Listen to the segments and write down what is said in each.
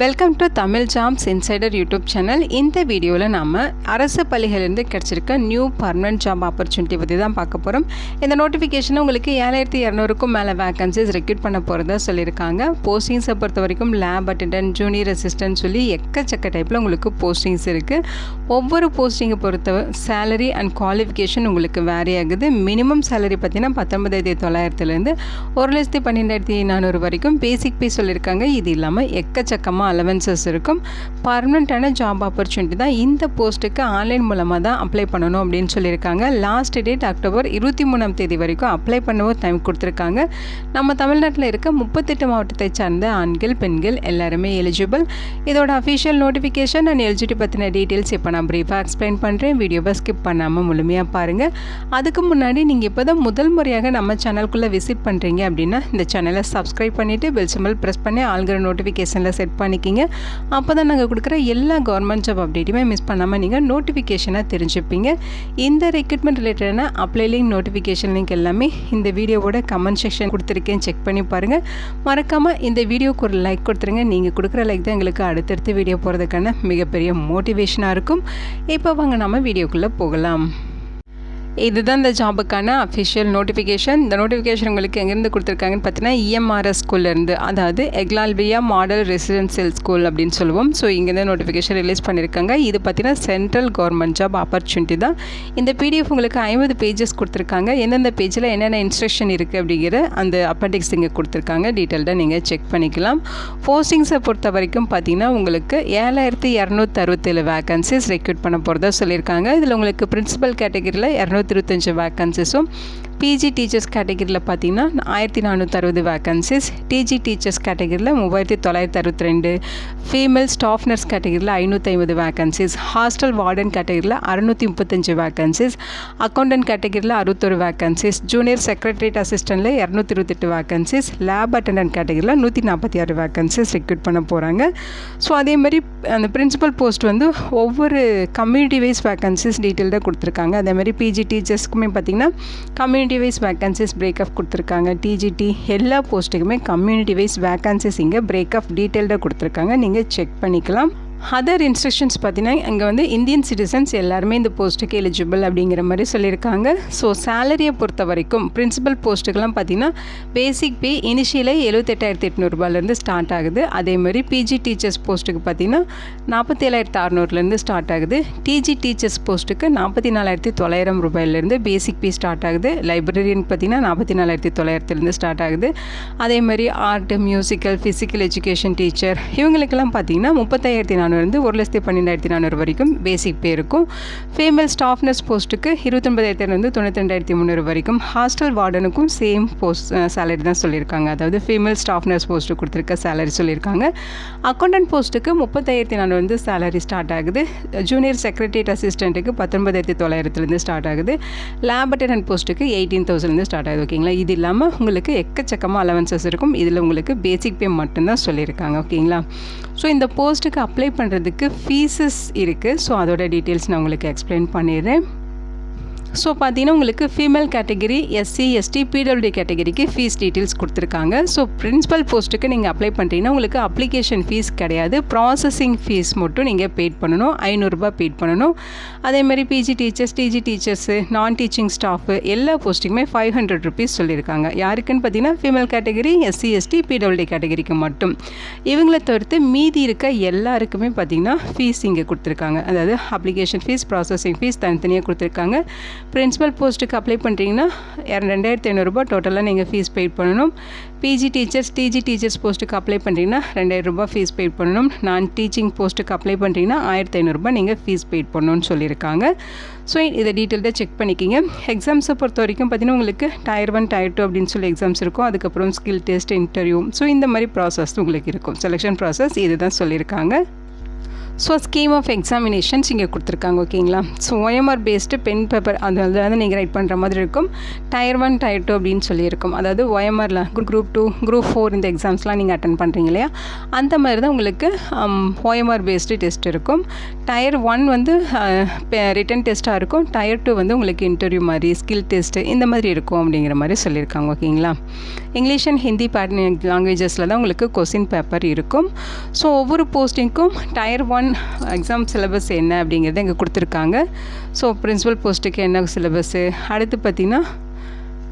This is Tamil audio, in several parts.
Welcome to Tamil jams insider YouTube channel இந்த வீடியோவில் நம்ம அரசு பள்ளிகளிலிருந்து கிடச்சிருக்க நியூ பர்மனன்ட் ஜாப் ஆப்பர்ச்சுனிட்டி பற்றி தான் பார்க்க போகிறோம் இந்த நோட்டிஃபிகேஷன் உங்களுக்கு ஏழாயிரத்தி இரநூறுக்கும் மேலே வேகன்சிஸ் ரெக்யூட் பண்ண போகிறதா சொல்லியிருக்காங்க. போஸ்டிங்ஸை பொறுத்த வரைக்கும் லேப் அட்டெண்டன்ட் ஜூனியர் அசிஸ்டன்ட் சொல்லி எக்கச்சக்க டைப்பில் உங்களுக்கு போஸ்டிங்ஸ் இருக்குது ஒவ்வொரு போஸ்டிங்கை பொறுத்த சேலரி அண்ட் குவாலிஃபிகேஷன் உங்களுக்கு வேரி ஆகுது. மினிமம் சேலரி பார்த்தீங்கன்னா பத்தொன்பதாயிரத்தி தொள்ளாயிரத்துலேருந்து ஒரு லட்சத்தி பன்னெண்டாயிரத்தி நானூறு வரைக்கும் பேசிக் பே சொல்லியிருக்காங்க. இது இல்லாமல் எக்கச்சக்கமாக அலவன்சஸ் இருக்கும். பர்மனண்ட்டான ஜாப் ஆப்பர்ச்சுனிட்டி தான் இந்த போஸ்ட்டுக்கு ஆன்லைன் மூலமாக தான் அப்ளை பண்ணணும் அப்படின்னு சொல்லியிருக்காங்க. லாஸ்ட் டேட் அக்டோபர் இருபத்தி மூணாம் தேதி வரைக்கும் அப்ளை பண்ணவும் டைம் கொடுத்துருக்காங்க. நம்ம தமிழ்நாட்டில் இருக்க முப்பத்தெட்டு மாவட்டத்தை சார்ந்த ஆண்கள் பெண்கள் எல்லாருமே எலிஜிபிள் இதோட அஃபிஷியல் நோட்டிஃபிகேஷன் அண்ட் எலிஜிபிலிட்டி பற்றின டீட்டெயில்ஸ் இப்போ நான் ப்ரீஃபாக எக்ஸ்பிளைன் பண்ணுறேன் வீடியோவை ஸ்கிப் பண்ணாமல் முழுமையாக பாருங்கள் அதுக்கு முன்னாடி நீங்கள் இப்போ தான் முதல் முறையாக நம்ம சேனலுக்குள்ளே விசிட் பண்ணுறீங்க அப்படின்னா இந்த சேனலை சப்ஸ்கிரைப் பண்ணிவிட்டு பெல் சிம்பிள் ப்ரெஸ் பண்ணி ஆல்கிற நோட்டிஃபிகேஷனில் செட் பண்ணி பண்ணிக்கிங்க அப்போ தான் நாங்கள் கொடுக்குற எல்லா கவர்மெண்ட் ஜாப் அப்டேட்டுமே மிஸ் பண்ணாமல் நீங்கள் நோட்டிஃபிகேஷனாக தெரிஞ்சுப்பீங்க. இந்த ரெக்ரூட்மெண்ட் ரிலேட்டடான அப்ளை லிங்க் நோட்டிஃபிகேஷன் லிங்க் எல்லாமே இந்த வீடியோவோட கமெண்ட் செக்ஷன் கொடுத்துருக்கேன். செக் பண்ணி பாருங்கள் மறக்காமல் இந்த வீடியோக்கு ஒரு லைக் கொடுத்துருங்க. நீங்கள் கொடுக்குற லைக் தான் எங்களுக்கு அடுத்தடுத்து வீடியோ போகிறதுக்கான மிகப்பெரிய மோட்டிவேஷனாக இருக்கும். இப்போ வாங்க நம்ம வீடியோக்குள்ளே போகலாம். இதுதான் இந்த ஜாபுக்கான அஃபிஷியல் நோட்டிஃபிகேஷன் இந்த நோட்டிஃபிகேஷன் உங்களுக்கு எங்கேருந்து கொடுத்துருக்காங்கன்னு பார்த்தீங்கன்னா இஎம்ஆர்எஸ் ஸ்கூல்லேருந்து அதாவது எக்லால்பியா மாடல் ரெசிடென்சியல் ஸ்கூல் அப்படின்னு சொல்லுவோம். ஸோ இங்கேருந்து நோட்டிஃபிகேஷன் ரிலீஸ் பண்ணியிருக்காங்க. இது பார்த்தீங்கன்னா சென்ட்ரல் கவர்மெண்ட் ஜாப் ஆப்பர்ச்சுனிட்டி தான். இந்த பிடிஎஃப் உங்களுக்கு ஐம்பது பேஜஸ் கொடுத்துருக்காங்க. எந்தெந்த பேஜில் என்னென்ன இன்ஸ்ட்ரக்ஷன் இருக்குது அப்படிங்கிற அந்த அப்பண்டிக்ஸ் இங்கே கொடுத்துருக்காங்க. டீட்டெயில்டாக நீங்கள் செக் பண்ணிக்கலாம். போஸ்டிங்ஸை பொறுத்த வரைக்கும் பார்த்தீங்கன்னா உங்களுக்கு ஏழாயிரத்தி இரநூத்தி அறுபத்தேழு வேகன்சிஸ் ரெக்ரூட் பண்ண போகிறதா சொல்லியிருக்காங்க. இதில் உங்களுக்கு பிரின்சிபல் கேட்டகரியில் இரநூத்தி Truth en Shabbat Kanseso. PG teachers கேட்டகரியில் பார்த்தீங்கன்னா ஆயிரத்தி நானூற்றி அறுபது வேக்கன்சிஸ் டிஜி டீச்சர்ஸ் கேட்டகரியில் மூவாயிரத்தி தொள்ளாயிரத்தி அறுபத்தி ரெண்டு ஃபீமேல் ஸ்டாஃப் நர்ஸ் கேட்டகரியில் ஐநூற்றி ஐம்பது வேக்கன்சிஸ் ஹாஸ்டல் வார்டன் கேட்டகரியில் அறுநூற்றி முப்பத்தஞ்சு வேக்கன்சிஸ் அக்கௌண்டன்ட் கேட்டகரியில் அறுபத்தொரு வேக்கன்சிஸ் ஜூனியர் செக்ரட்டரியேட் அசிஸ்டண்ட்டில் இரநூத்தி இருபத்தெட்டு வேக்கன்சிஸ் லேப் அட்டண்டன்ட் கேட்டகரியில் நூற்றி நாற்பத்தி ஆறு வேக்கன்சிஸ் ரெக்ரூட் பண்ண போகிறாங்க ஸோ அதே மாதிரி அந்த பிரின்சிபல் போஸ்ட் வந்து ஒவ்வொரு கம்யூனிட்டி வைஸ் வேக்கன்சிஸ் டீட்டெயில்டாக கொடுத்துருக்காங்க அதேமாதிரி பிஜி டீச்சர்ஸ்க்குமே பார்த்திங்கன்னா கம்யூனிட்டி வைஸ் வேக்கன்சிஸ் பிரேக்கப் கொடுத்துருக்காங்க. டிஜிடி எல்லா போஸ்ட்டுக்குமே கம்யூனிட்டி வைஸ் வேக்கன்சிஸ் இங்கே பிரேக்கப் டீட்டெயில்டாக கொடுத்துருக்காங்க. நீங்கள் செக் பண்ணிக்கலாம். அதர் இன்ஸ்ட்ரக்ஷன்ஸ் பார்த்தீங்கன்னா இங்கே வந்து இந்தியன் சிட்டிசன்ஸ் எல்லாருமே இந்த போஸ்ட்டுக்கு எலிஜிபிள் அப்படிங்கிற மாதிரி சொல்லியிருக்காங்க. ஸோ சேலரியை பொறுத்த வரைக்கும் பிரின்சிபல் போஸ்ட்டுக்கெல்லாம் பார்த்தீங்கன்னா பேசிக் பே இனிஷியலே எழுபத்தெட்டாயிரத்தி எட்நூறுபாலேருந்து ஸ்டார்ட் ஆகுது. அதே மாதிரி பிஜி டீச்சர்ஸ் போஸ்ட்டுக்கு பார்த்தீங்கன்னா நாற்பத்தேழாயிரத்து அறநூறுலேருந்து ஸ்டார்ட் ஆகுது. டிஜி டீச்சர்ஸ் போஸ்ட்டுக்கு நாற்பத்தி நாலாயிரத்தி தொள்ளாயிரம் ரூபாயிலேருந்து பேசிக் பே ஸ்டார்ட் ஆகுது. லைப்ரரியன் பார்த்தீங்கன்னா நாற்பத்தி நாலாயிரத்தி தொள்ளாயிரத்துலேருந்து ஸ்டார்ட் ஆகுது. அதே மாதிரி art musical physical education teacher இவங்களுக்கெல்லாம் பார்த்தீங்கன்னா முப்பத்தாயிரத்தி நானூறு நானூறுலேருந்து ஒரு லட்சத்தி பன்னெண்டாயிரத்தி நானூறு வரைக்கும் பேசிக் பே இருக்கும். ஃபீமேல் ஸ்டாஃப் நர்ஸ் போஸ்ட்டுக்கு இருபத்தொன்பதாயிரத்துலேருந்து தொண்ணூற்றி ரெண்டாயிரத்தி முந்நூறு வரைக்கும் ஹாஸ்டல் வார்டனுக்கும் சேம் போஸ்ட் சேலரி தான் சொல்லியிருக்காங்க. அதாவது ஃபீமேல் ஸ்டாஃப் நர்ஸ் போஸ்ட்டு கொடுத்துருக்க சேலரி சொல்லியிருக்காங்க. அக்கௌண்டன்ட் போஸ்ட்டுக்கு முப்பத்தாயிரத்தி நானூறு வந்து சேலரி ஸ்டார்ட் ஆகுது. ஜூனியர் செக்ரட்டரியேட் அசிஸ்டண்ட்டுக்கு பத்தொன்பதாயிரத்தி தொள்ளாயிரத்துலேருந்து ஸ்டார்ட் ஆகுது. லேப் அட்டண்டன்ட் போஸ்ட்டுக்கு எயிட்டீன் தௌசண்ட்லேருந்து ஸ்டார்ட் ஆகுது. ஓகேங்களா இது இல்லாமல் உங்களுக்கு எக்கச்சக்கமாக அலவன்சஸ் இருக்கும். இதில் உங்களுக்கு பேசிக் பே மட்டும்தான் சொல்லியிருக்காங்க. ஓகேங்களா ஸோ இந்த போஸ்ட்டுக்கு அப்ளை பண்ணுறதுக்கு ஃபீஸஸ் இருக்குது ஸோ அதோட டீட்டெயில்ஸ் நான் உங்களுக்கு எக்ஸ்பிளைன் பண்ணிடுறேன். ஸோ பார்த்தீங்கன்னா உங்களுக்கு female category SC ST PWD கேட்டகரிக்கு ஃபீஸ் டீட்டெயில்ஸ் கொடுத்துருக்காங்க. ஸோ பிரின்ஸிபல் போஸ்ட்டுக்கு நீங்கள் அப்ளை பண்ணுறீங்கன்னா உங்களுக்கு அப்ளிகேஷன் ஃபீஸ் கிடையாது. ப்ராசஸிங் ஃபீஸ் மட்டும் நீங்கள் பெய்ட் பண்ணணும். ஐநூறுரூபா பெய்ட் பண்ணணும். அதேமாதிரி PG teachers TG teachers non teaching staff எல்லா போஸ்ட்டுக்குமே ஃபைவ் ஹண்ட்ரட் ருபீஸ் சொல்லியிருக்காங்க. யாருக்குன்னு பார்த்தீங்கன்னா female category SC ST PWD கேட்டகரிக்கு மட்டும். இவங்களை தவிர்த்து மீதி இருக்க எல்லாருக்குமே பார்த்தீங்கன்னா ஃபீஸ் இங்கே கொடுத்துருக்காங்க. அதாவது அப்ளிகேஷன் ஃபீஸ் ப்ராசஸிங் ஃபீஸ் தனித்தனியாக கொடுத்துருக்காங்க. பிரின்ஸிபல் போஸ்ட்டுக்கு அப்ளை பண்ணுறீங்கன்னா ரெண்டாயிரத்தி ஐநூறுரூபா டோட்டலாக நீங்கள் ஃபீஸ் பெய்ட் பண்ணணும். பிஜி டீச்சர்ஸ் டிஜி டீச்சர்ஸ் போஸ்ட்டுக்கு அப்ளை பண்ணுறீங்கன்னா ரெண்டாயிரம் ரூபாய் ஃபீஸ் பெய்ட் பண்ணணும். நான் டீச்சிங் போஸ்ட்டுக்கு அப்ளை பண்ணுறீங்கன்னா ஆயிரத்தி ஐநூறுரூபா நீங்கள் ஃபீஸ் பெய்ட் பண்ணணும்னு சொல்லியிருக்காங்க. ஸோ இதை டீட்டெயில்டாக செக் பண்ணிக்கிங்க. எக்ஸாம்ஸை பொறுத்த வரைக்கும் பார்த்தீங்கன்னா உங்களுக்கு டயர் ஒன் டயர் டூ அப்படின்னு சொல்லி எக்ஸாம்ஸ் இருக்கும். அதுக்கப்புறம் ஸ்கில் டெஸ்ட் இன்டர்வியூ ஸோ இந்த மாதிரி ப்ராசஸ் உங்களுக்கு இருக்கும். செலெக்ஷன் ப்ராசஸ் இதுதான் சொல்லியிருக்காங்க. ஸோ ஸ்கீம் ஆஃப் எக்ஸாமினேஷன்ஸ் இங்கே கொடுத்துருக்காங்க ஓகேங்களா so OMR based pen paper அது வந்து நீங்கள் ரைட் பண்ணுற மாதிரி இருக்கும். டயர் ஒன் டயர் டூ அப்படின்னு சொல்லியிருக்கும். அதாவது OMRல குரூப் டூ குரூப் ஃபோர் இந்த எக்ஸாம்ஸ்லாம் நீங்கள் அட்டன் பண்ணுறீங்க இல்லையா? அந்த மாதிரி தான் உங்களுக்கு ஓஎம்ஆர் பேஸ்டு டெஸ்ட் இருக்கும். டயர் ஒன் வந்து uh, ரிட்டன் டெஸ்ட்டாக இருக்கும். டயர் டூ வந்து உங்களுக்கு இன்டர்வியூ மாதிரி ஸ்கில் டெஸ்ட்டு இந்த மாதிரி இருக்கும் அப்படிங்கிற மாதிரி சொல்லியிருக்காங்க ஓகேங்களா இங்கிலீஷ் அண்ட் ஹிந்தி பேட் லாங்குவேஜஸில் தான் உங்களுக்கு கொஸ்டின் பேப்பர் இருக்கும். ஸோ ஒவ்வொரு போஸ்டிங்க்கும் டயர் ஒன் எக்ஸாம் சிலபஸ் என்ன அப்படிங்கிறத இங்கே கொடுத்துருக்காங்க. ஸோ பிரின்ஸிபல் போஸ்ட்டுக்கு என்ன சிலபஸ்ஸு அடுத்து பார்த்திங்கன்னா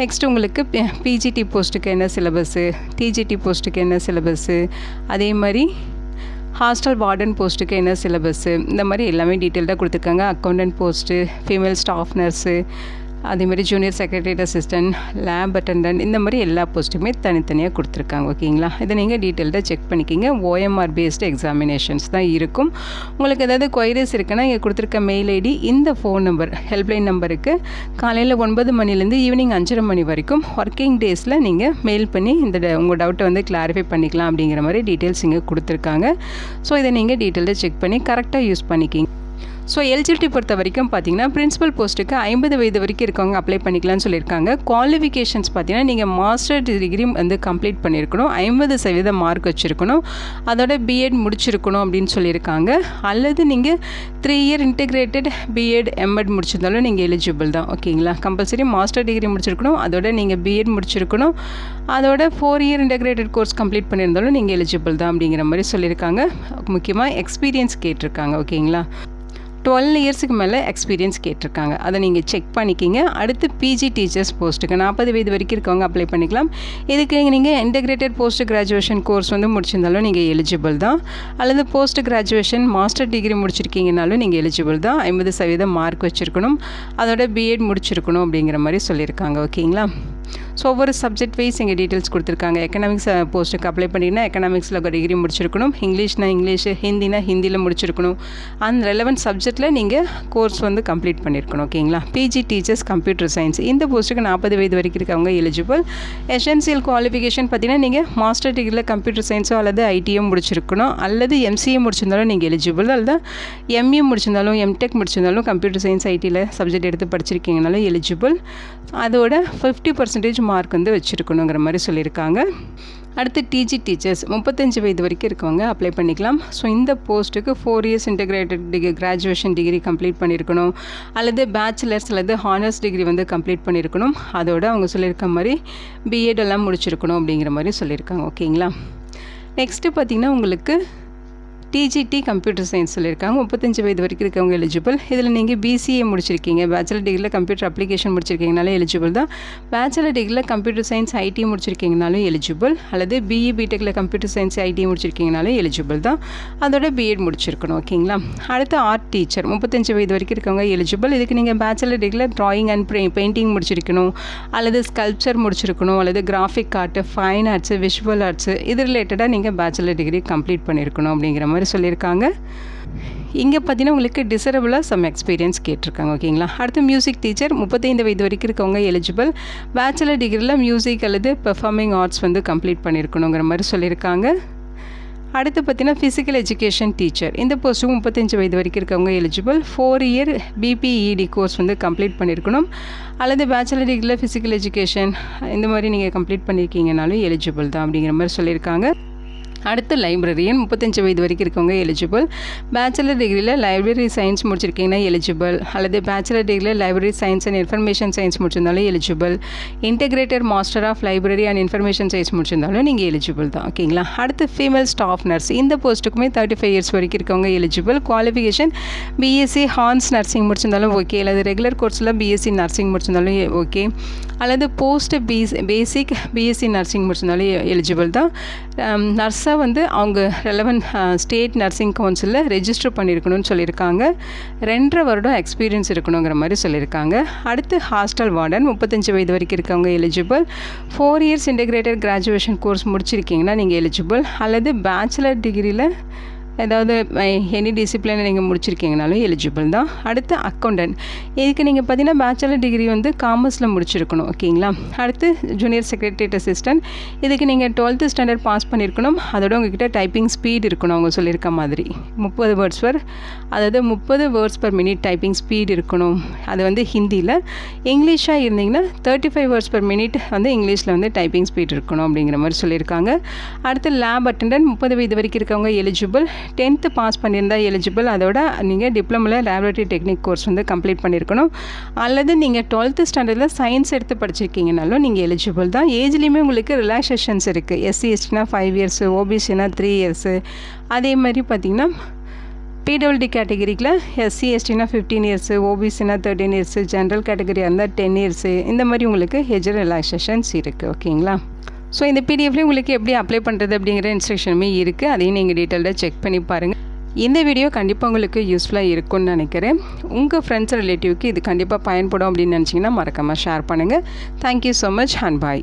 நெக்ஸ்ட் உங்களுக்கு பிஜிடி போஸ்ட்டுக்கு என்ன சிலபஸ்ஸு டிஜிடி போஸ்ட்டுக்கு என்ன சிலபஸ்ஸு அதே மாதிரி ஹாஸ்டல் வார்டன் போஸ்ட்டுக்கு என்ன சிலபஸ்ஸு இந்த மாதிரி எல்லாமே டீட்டெயில்டாக கொடுத்துருக்காங்க. Accountant post female staff nurse அதேமாரி junior secretary assistant lab attendant இந்த மாதிரி எல்லா போஸ்ட்டுமே தனித்தனியாக கொடுத்துருக்காங்க ஓகேங்களா? இதை நீங்கள் டீட்டெயில்டாக செக் பண்ணிக்கிங்க. ஓஎம்ஆர் பேஸ்டு எக்ஸாமினேஷன்ஸ் தான் இருக்கும். உங்களுக்கு ஏதாவது கொயரிஸ் இருக்குன்னா இங்கே கொடுத்துருக்க மெயில் ஐடி இந்த ஃபோன் நம்பர் ஹெல்ப்லைன் நம்பருக்கு காலையில் ஒன்பது மணிலேருந்து ஈவினிங் அஞ்சரை மணி வரைக்கும் ஒர்க்கிங் டேஸில் நீங்கள் மெயில் பண்ணி இந்த ட- உங்கள் டவுட்டை வந்து கிளாரிஃபை பண்ணிக்கலாம் அப்படிங்கிற மாதிரி டீட்டெயில்ஸ் இங்கே கொடுத்துருக்காங்க. ஸோ இதை நீங்கள் டீட்டெயில்டாக செக் பண்ணி கரெக்டாக யூஸ் பண்ணிக்கிங்க ஸோ எலிஜிபிலிட்டி பொறுத்த வரைக்கும் பார்த்தீங்கன்னா பிரின்சிபல் போஸ்ட்டுக்கு ஐம்பது வயது வரைக்கும் இருக்கவங்க அப்ளை பண்ணிக்கலாம்னு சொல்லியிருக்காங்க. குவாலிஃபிகேஷன்ஸ் பார்த்தீங்கன்னா நீங்கள் மாஸ்டர் டிகிரி வந்து கம்ப்ளீட் பண்ணியிருக்கணும். ஐம்பது சதவீத மார்க் வச்சுருக்கணும். அதோட பிஎட் முடிச்சிருக்கணும் அப்படின்னு சொல்லியிருக்காங்க. அல்லது நீங்கள் three year integrated BEd MEd முடிச்சிருந்தாலும் நீங்கள் எலிஜிபிள் தான். ஓகேங்களா கம்பல்சரி மாஸ்டர் டிகிரி முடிச்சிருக்கணும். அதோட நீங்கள் பிஎட் முடிச்சிருக்கணும். அதோட four year integrated course complete பண்ணியிருந்தாலும் நீங்கள் எலிஜிபிள் தான் அப்படிங்கிற மாதிரி சொல்லியிருக்காங்க. முக்கியமாக எக்ஸ்பீரியன்ஸ் கேட்டிருக்காங்க. ஓகேங்களா டுவெல் இயர்ஸுக்கு மேலே எக்ஸ்பீரியன்ஸ் கேட்டிருக்காங்க. அதை நீங்கள் செக் பண்ணிக்கிங்க. அடுத்து பிஜி டீச்சர்ஸ் போஸ்ட்டுக்கு நாற்பது வயது வரைக்கும் இருக்கவங்க அப்ளை பண்ணிக்கலாம். இதுக்கு நீங்கள் இன்டெகிரேட்டட் போஸ்ட் கிராஜுவேஷன் கோர்ஸ் வந்து முடிச்சிருந்தாலும் நீங்கள் எலிஜிபிள் தான். அல்லது போஸ்ட் கிராஜுவேஷன் மாஸ்டர் டிகிரி முடிச்சிருக்கீங்கனாலும் நீங்கள் எலிஜிபிள் தான். ஐம்பது சதவீதம் மார்க் வச்சுருக்கணும். அதோட பிஎட் முடிச்சிருக்கணும் அப்படிங்கிற மாதிரி சொல்லியிருக்காங்க. ஓகேங்களா ஸோ ஒவ்வொரு சப்ஜெக்ட் வைஸ் இங்கே டீட்டெயில்ஸ் கொடுத்துருக்காங்க. எக்கனாமிக்ஸ் போஸ்ட்டுக்கு அப்ளை பண்ணிங்கன்னா எக்கனாமிக்ஸில் டிகிரி முடிச்சிருக்கணும். இங்கிலீஷ்னா இங்கிலீஷ் ஹிந்தினா ஹிந்தியில் முடிச்சிருக்கணும். அந்த ரெலவெண்ட் சப்ஜெக்ட்டில் நீங்கள் கோர்ஸ் வந்து கம்ப்ளீட் பண்ணியிருக்கணும் ஓகேங்களா பிஜி டீச்சர்ஸ் கம்ப்யூட்டர் சயின்ஸ் இந்த போஸ்ட்டுக்கு நாற்பது வயது வரைக்கும் இருக்கவங்க எலிஜிபிள் எஸ்என்சியல் குவாலிஃபிகேஷன் பார்த்தீங்கன்னா நீங்கள் மாஸ்டர் டிகிரியில் கம்ப்யூட்டர் சயின்ஸோ அல்லது ஐடியோ முடிச்சிருக்கணும். அல்லது எம்சிஏ முடிச்சிருந்தாலும் நீங்கள் எலிஜிபிள் அல்லது எம்இ முடிச்சிருந்தாலும் எம்டெக் முடிச்சிருந்தாலும் கம்ப்யூட்டர் சயின்ஸ் ஐடியில் சப்ஜெக்ட் எடுத்து படிச்சிருக்கீங்கனாலும் எலிஜிபிள் அதோட ஃபிஃப்டி பர்சன்டேஜ் மார்க் வந்து வச்சுருக்கணுங்கிற மாதிரி சொல்லியிருக்காங்க. அடுத்து டிஜி டீச்சர்ஸ் முப்பத்தஞ்சு வயது வரைக்கும் இருக்கவங்க அப்ளை பண்ணிக்கலாம். ஸோ இந்த போஸ்ட்டுக்கு four years integrated degree graduation degree complete பண்ணியிருக்கணும். அல்லது பேச்சுலர்ஸ் அல்லது ஹானர்ஸ் டிகிரி வந்து கம்ப்ளீட் பண்ணியிருக்கணும். அதோட அவங்க சொல்லியிருக்க மாதிரி பிஎட் எல்லாம் முடிச்சிருக்கணும் அப்படிங்கிற மாதிரி சொல்லியிருக்காங்க. ஓகேங்களா நெக்ஸ்ட்டு பார்த்திங்கன்னா உங்களுக்கு டிஜிடி கம்ப்யூட்டர் சயின்ஸ் சொல்லியிருக்காங்க. முப்பத்தஞ்சு வயது வரைக்கும் இருக்கவங்க எலிஜிபிள் இதில் நீங்கள் பிசிஏ முடிச்சிருக்கீங்க. பேச்சுலர் டிகிரியில் கம்ப்யூட்டர் அப்ளிகேஷன் முடிச்சிருக்கீங்கனாலும் எலிஜிபிள் தான். பேச்சுலர் டிகிரியில் கம்ப்யூட்டர் சயின்ஸ் ஐடி முடிச்சிருக்கீங்கனாலும் எலிஜிபிள் அல்லது பிஇ பிடெக்கில் கம்ப்யூட்டர் சயின்ஸ் ஐடி முடிச்சிருக்கீங்கனாலும் எலிஜிபிள் தான். அதோட பிஎட் முடிச்சிருக்கணும். ஓகேங்களா அடுத்து ஆர்ட் டீச்சர் முப்பத்தஞ்சு வயது வரைக்கும் இருக்கவங்க எலிஜிபிள் இதுக்கு நீங்கள் பேச்சுலர் டிகிரியில் ட்ராயிங் அண்ட் பெயிண்டிங் முடிச்சிருக்கணும். அல்லது ஸ்கல்ப்சர் முடிச்சிருக்கணும். அல்லது graphic art fine arts visual arts இது ரிலேட்டடாக நீங்கள் பேச்சுலர் டிகிரி கம்ப்ளீட் பண்ணியிருக்கணும் அப்படிங்கிற மாதிரி சொல்லியிருக்காங்க. இங்கே பார்த்தீங்கன்னா உங்களுக்கு டிசரபிளாக சம் எக்ஸ்பீரியன்ஸ் கேட்டிருக்காங்க ஓகேங்களா அடுத்து மியூசிக் டீச்சர் முப்பத்தைந்து வயது வரைக்கும் இருக்கவங்க எலிஜிபிள் பேச்சுலர் டிகிரியில் மியூசிக் அல்லது பெர்ஃபார்மிங் ஆர்ட்ஸ் வந்து கம்ப்ளீட் பண்ணியிருக்கணுங்கிற மாதிரி சொல்லியிருக்காங்க. அடுத்து பார்த்தீங்கன்னா ஃபிசிக்கல் எஜுகேஷன் டீச்சர் இந்த போஸ்ட்டும் முப்பத்தஞ்சு வயது வரைக்கும் இருக்கவங்க eligible four year BPEd course வந்து கம்ப்ளீட் பண்ணியிருக்கணும். அல்லது பேச்சுலர் டிகிரியில் ஃபிசிக்கல் எஜுகேஷன் இந்த மாதிரி நீங்கள் கம்ப்ளீட் பண்ணியிருக்கீங்கனாலும் எலிஜிபிள் தான் அப்படிங்கிற மாதிரி சொல்லியிருக்காங்க. அடுத்து லைப்ரரியன் முப்பத்தஞ்சு வயது வரைக்கும் இருக்கவங்க எலிஜிபிள் பேச்சுலர் டிகிரியில் லைப்ரரி சயின்ஸ் முடிச்சிருக்கீங்கன்னா எலிஜிபிள் அல்லது பேச்சுலர் டிகிரியில் library science and information science முடிச்சிருந்தாலும் eligible integrated master of library and information science முடிச்சிருந்தாலும் நீங்கள் எலிஜிபிள் தான். ஓகேங்களா அடுத்து ஃபீமேல் ஸ்டாஃப் நர்ஸ் இந்த போஸ்ட்டுக்குமே தேர்ட்டி ஃபைவ் இயர்ஸ் வரைக்கும் இருக்கவங்க எலிஜிபிள் குவாலிஃபிகேஷன் பிஎஸ்சி ஹார்ன்ஸ் நர்சிங் முடிச்சிருந்தாலும் ஓகே அல்லது ரெகுலர் கோர்ஸில் பிஎஸ்சி நர்சிங் முடிச்சிருந்தாலும் ஓகே அல்லது போஸ்ட் பிஸ் பேசிக் பிஎஸ்சி நர்சிங் முடிச்சிருந்தாலும் எலிஜிபிள் தான். Um, நர்ஸாக வந்து அவங்க ரெலவன் ஸ்டேட் நர்சிங் கவுன்சிலில் ரெஜிஸ்டர் பண்ணியிருக்கணும்னு சொல்லியிருக்காங்க. ரெண்டரை வருடம் எக்ஸ்பீரியன்ஸ் இருக்கணுங்கிற மாதிரி சொல்லியிருக்காங்க. அடுத்து ஹாஸ்டல் வார்டன் முப்பத்தஞ்சு வயது வரைக்கும் இருக்கவங்க eligible four years integrated graduation course முடிச்சிருக்கீங்கன்னா நீங்கள் எலிஜிபிள் அல்லது பேச்சுலர் டிகிரியில் ஏதாவது எனி டிசிப்ளினை நீங்கள் முடிச்சிருக்கீங்கனாலும் எலிஜிபிள் தான். அடுத்து அக்கௌண்டன்ட் இதுக்கு நீங்கள் பார்த்தீங்கன்னா பேச்சுலர் டிகிரி வந்து காமர்ஸில் முடிச்சிருக்கணும் ஓகேங்களா? அடுத்து ஜூனியர் செக்ரட்டரியேட் அசிஸ்டன்ட் இதுக்கு நீங்கள் டுவெல்த்து ஸ்டாண்டர்ட் பாஸ் பண்ணியிருக்கணும் அதோட உங்ககிட்ட டைப்பிங் ஸ்பீட் இருக்கணும் அவங்க சொல்லியிருக்க மாதிரி. முப்பது வேர்ட்ஸ் பர் அதாவது முப்பது words per minute typing speed இருக்கணும். அது வந்து ஹிந்தியில். இங்கிலீஷாக இருந்தீங்கன்னா thirty five words per minute வந்து இங்கிலீஷில் வந்து டைப்பிங் ஸ்பீட் இருக்கணும் அப்படிங்கிற மாதிரி சொல்லியிருக்காங்க. அடுத்து லேப் அட்டெண்டன்ட் முப்பது வயது வரைக்கும் இருக்கவங்க எலிஜிபிள் டென்த்து பாஸ் பண்ணியிருந்தால் எலிஜிபிள் அதோட நீங்கள் டிப்ளமோவில் லேபரேட்டரி டெக்னிக் கோர்ஸ் வந்து கம்ப்ளீட் பண்ணியிருக்கணும். அல்லது நீங்கள் டுவெல்த்து ஸ்டாண்டர்டில் சயின்ஸ் எடுத்து படிச்சிருக்கீங்கனாலும் நீங்கள் எலிஜிபிள் தான். ஏஜ்லேயுமே உங்களுக்கு ரிலாக்ஸேஷன்ஸ் இருக்குது எஸ்சி எஸ்டினா ஃபைவ் இயர்ஸு ஓபிசினா த்ரீ இயர்ஸு அதே மாதிரி பார்த்திங்கன்னா பிடபிள்டி கேட்டகரிக்கில் எஸ்சி எஸ்டினா ஃபிஃப்டீன் இயர்ஸு ஓபிசினா தேர்ட்டின் இயர்ஸு ஜென்ரல் கேட்டகரியாக இருந்தால் டென் இயர்ஸு இந்த மாதிரி உங்களுக்கு ஹெஜ் ரிலாக்ஸேஷன்ஸ் இருக்குது ஓகேங்களா ஸோ இந்த பிடிஎஃப்லேயும் உங்களுக்கு எப்படி அப்ளை பண்ணுறது அப்படிங்கிற இன்ஸ்ட்ரக்ஷனுமே இருக்குது அதையும் நீங்கள் டீட்டெயில்டாக செக் பண்ணி பாருங்கள் இந்த வீடியோ கண்டிப்பாக உங்களுக்கு யூஸ்ஃபுல்லாக இருக்கும்னு நினைக்கிறேன். உங்கள் ஃப்ரெண்ட்ஸ் ரிலேட்டிவ்க்கு இது கண்டிப்பாக பயன்படும் அப்படின்னு நினச்சிங்கன்னா மறக்காமல் ஷேர் பண்ணுங்கள் thank you so much and bye